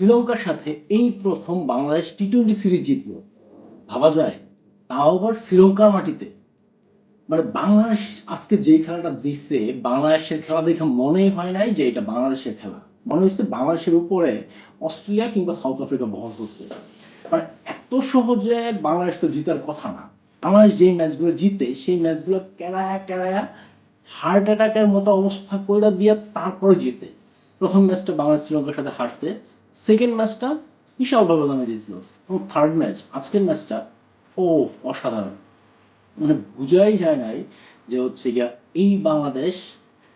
শ্রীলঙ্কার সাথে এই প্রথম বাংলাদেশ টি টোয়েন্টি সিরিজ জিতলো। ভাবা যায়, তাও আবার শ্রীলঙ্কার মাটিতে। মানে বাংলাদেশ আজকে যে খেলাটা দিচ্ছে বাংলাদেশের খেলা দেখে মনে হয় নাই যে এটা বাংলাদেশের খেলা। মনে হচ্ছে বাংলাদেশের উপরে অস্ট্রেলিয়া কিংবা সাউথ আফ্রিকা বহন করছে। মানে এত সহজে বাংলাদেশ তো জিতার কথা না। বাংলাদেশ যেই ম্যাচগুলো জিতে, সেই ম্যাচগুলো কেরায়া কেরায়া হার্ট অ্যাটাকের মতো অবস্থা কইরা দিয়ে তারপরে জিতে। প্রথম ম্যাচটা বাংলাদেশ শ্রীলঙ্কার সাথে হারছে। সেকেন্ড ম্যাচটা বিশাল ব্যবধানে জিতলো এবং থার্ড ম্যাচ আজকের ম্যাচটা ও অসাধারণ। মানে বুঝাই যায় নাই যে হচ্ছে গিয়া এই বাংলাদেশ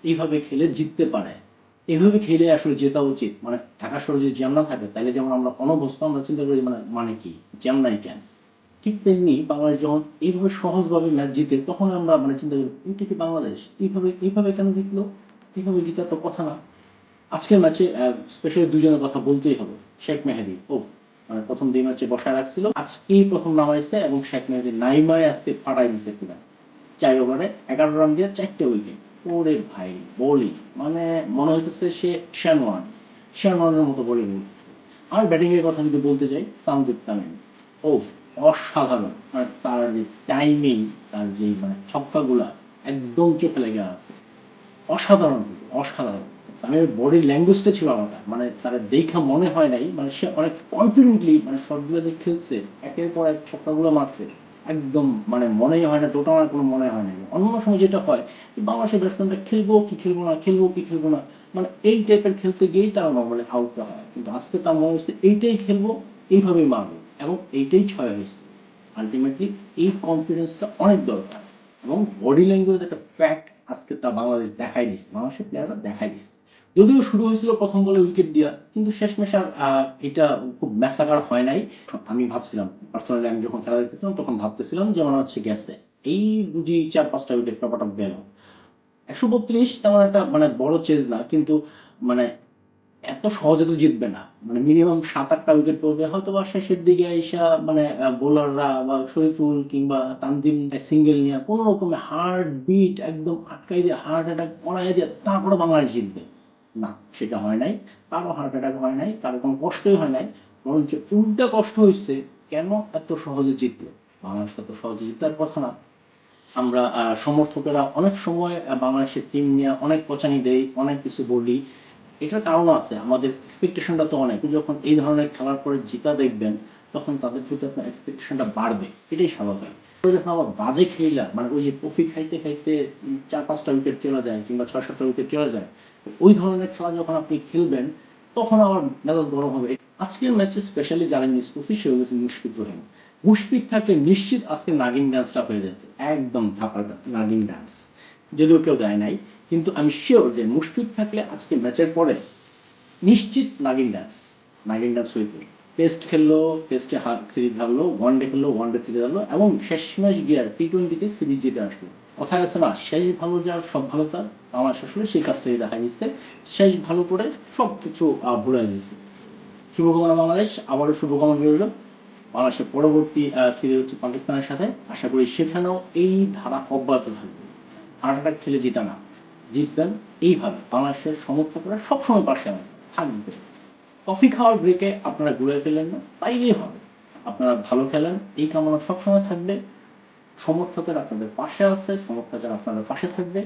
এইভাবে খেলে জিততে পারে। এইভাবে খেলে আসলে জেতা উচিত। মানে ঢাকা শহরে যদি জ্যাম না থাকে, তাহলে যেমন আমরা অনভ্যস্ত আমরা চিন্তা করি মানে মানে কি? জ্যাম নাই কেন? ঠিক তেমনি বাংলাদেশ যখন এইভাবে সহজভাবে ম্যাচ জিতে, তখন আমরা মানে চিন্তা করি এটা কি বাংলাদেশ, এইভাবে এইভাবে কেন জিতলো? এইভাবে জিতার তো কথা না। আজকের ম্যাচে স্পেশালি দুজনের কথা বলতেই হবে। শেখ মেহেদি, ও মানে প্রথম দুই ম্যাচে বসায় রাখছিল। আজকেই প্রথম নামাইছে এবং শেখ মেহেদি নাইমায় আজকে ফাটাই দিছে পুরা চার ওভারে এগারো রান দিয়ে চারটে উইকেট ওরে ভাই, বলি। মানে মনে হইতেছে সে শ্যানওয়ান শ্যানওয়ানের মতো বলি আর ব্যাটিং এর কথা যদি বলতে চাই তানজিদ তামিম। ও অসাধারণ। মানে তার যে টাইমিং তার যে মানে ছক্কাগুলা একদম চোখে লেগে আছে। অসাধারণ অসাধারণ। মানে বডি ল্যাঙ্গুয়েজটা ছিল আলাদা। মানে তার দেখা মনে হয় নাই মানে সে অনেক কনফিডেন্টলি মানে যে খেলছে, একের পর এক ছক্কাগুলো মারছে, একদম মানে মনেই হয় না টোটা আমার কোনো মনে হয় না অন্য সময় যেটা হয়, যে বাংলাদেশের ব্যাটসম্যানটা খেলব কি খেলব না, খেলব কি খেলব না মানে এই টাইপের খেলতে গিয়েই তারা নর্মালি আউট হয়। কিন্তু আজকে তার মনে হচ্ছে এইটাই খেলব, এইভাবেই মারবো। এবং এইটাই ছয় হয়েছে। আলটিমেটলি এই কনফিডেন্সটা অনেক দরকার। এবং বডি ল্যাঙ্গুয়েজ একটা ফ্যাক্ট আজকে তা বাংলাদেশ দেখাই দিচ্ছে বাংলাদেশের প্লেয়াররা দেখাই দিচ্ছে যদিও শুরু হয়েছিল প্রথম বলে উইকেট দিয়া, কিন্তু শেষমেশ আর এটা খুব ম্যাসাকার হয় নাই। আমি ভাবছিলাম পার্সোনালি আমি যখন খেলা দেখতেছিলাম, তখন ভাবতেছিলাম যে মনে হচ্ছে গেছে। এই বুঝি চার, পাঁচটা উইকেট টপাটপ গেল একশো বত্রিশ তেমন একটা মানে বড় চেজ না, কিন্তু মানে এত সহজে তো জিতবে না। মানে মিনিমাম সাত, আটটা উইকেট পড়বে। হয়তো বা শেষের দিকে আইসা মানে বোলাররা বা শরীফুল কিংবা তানজিম সিঙ্গেল নিয়ে কোনো রকমের হার্ট বিট একদম আটকাই দিয়ে হার্ট অ্যাটাক করাই দিয়ে তারপরে বাংলাদেশ জিতবে। না, সেটা হয় নাই, কারও হার্ট অ্যাটাক হয় নাই, কারও কোনো কষ্টই হয় নাই, বরঞ্চ উল্টা কষ্ট হয়েছে কেন এত সহজে জিতলো? বাংলাদেশ এত সহজে জিতার কথা না। আমরা সমর্থকেরা অনেক সময় বাংলাদেশের টিম নিয়ে অনেক পচানি দেই, অনেক কিছু বলি। এটার কারণ আছে, আমাদের এক্সপেকটেশনটা তো অনেক। যখন এই ধরনের খেলার পরে জিতা দেখবেন, তখন তাদের প্রতি আপনার এক্সপেকটেশনটা বাড়বে। এটাই স্বাভাবিক। যখন আবার বাজে খেলা মানে ওই যে কফি খাইতে খাইতে চার পাঁচটা উইকেট চলে যায় কিংবা ছয় সাতটা উইকেট চলে যায় ওই ধরনের খেলা যখন আপনি খেলবেন, তখন আবার মেজাজ গরম হবে। আজকের ম্যাচে স্পেশালি যারা মিস করছি সে হয়েছে মুশফিক রহিম মুশফিক থাকলে নিশ্চিত আজকে নাগিন ডান্সটা হয়ে যেত। একদম ধাপার নাগিন ডান্স যদিও কেউ দেয় নাই, কিন্তু আমি শিওর যে মুশফিক থাকলে আজকে ম্যাচের পরে নিশ্চিত নাগিন ডান্স নাগিন ডান্স হইত টেস্ট খেললো টেস্টে সিরিজ হারলো ওয়ান ডে খেললো ওয়ান ডে সিরিজ হারলো, এবং শেষ ম্যাচ গিয়ার টি টোয়েন্টিতে সিরিজ জিতে আসলো। কথা আছে না, শেষ ভালো যার সব ভালো তার আমার আসলে সেই কাজটাই দেখা দিচ্ছে, শেষ ভালো করে সব কিছু ভুলে দিচ্ছে শুভকামনা বাংলাদেশ, আবারও শুভকামনা রইল বাংলাদেশের পরবর্তী সিরিজ হচ্ছে পাকিস্তানের সাথে। আশা করি সেখানেও এই ধারা অব্যাহত থাকবে। হার্ট খেলে জিতা না। জিতবেন এইভাবে। বাংলাদেশের সমর্থকরা সবসময় পাশে আছে। থাকবে কফি খাওয়ার ব্রেকে আপনারা ঘুরে ফেলেন না, তাইলেই হবে। আপনারা ভালো খেলেন, এই কামনা সবসময় থাকবে। সমর্থকেরা আপনাদের পাশে আছে সমর্থকের আপনাদের পাশে থাকবে।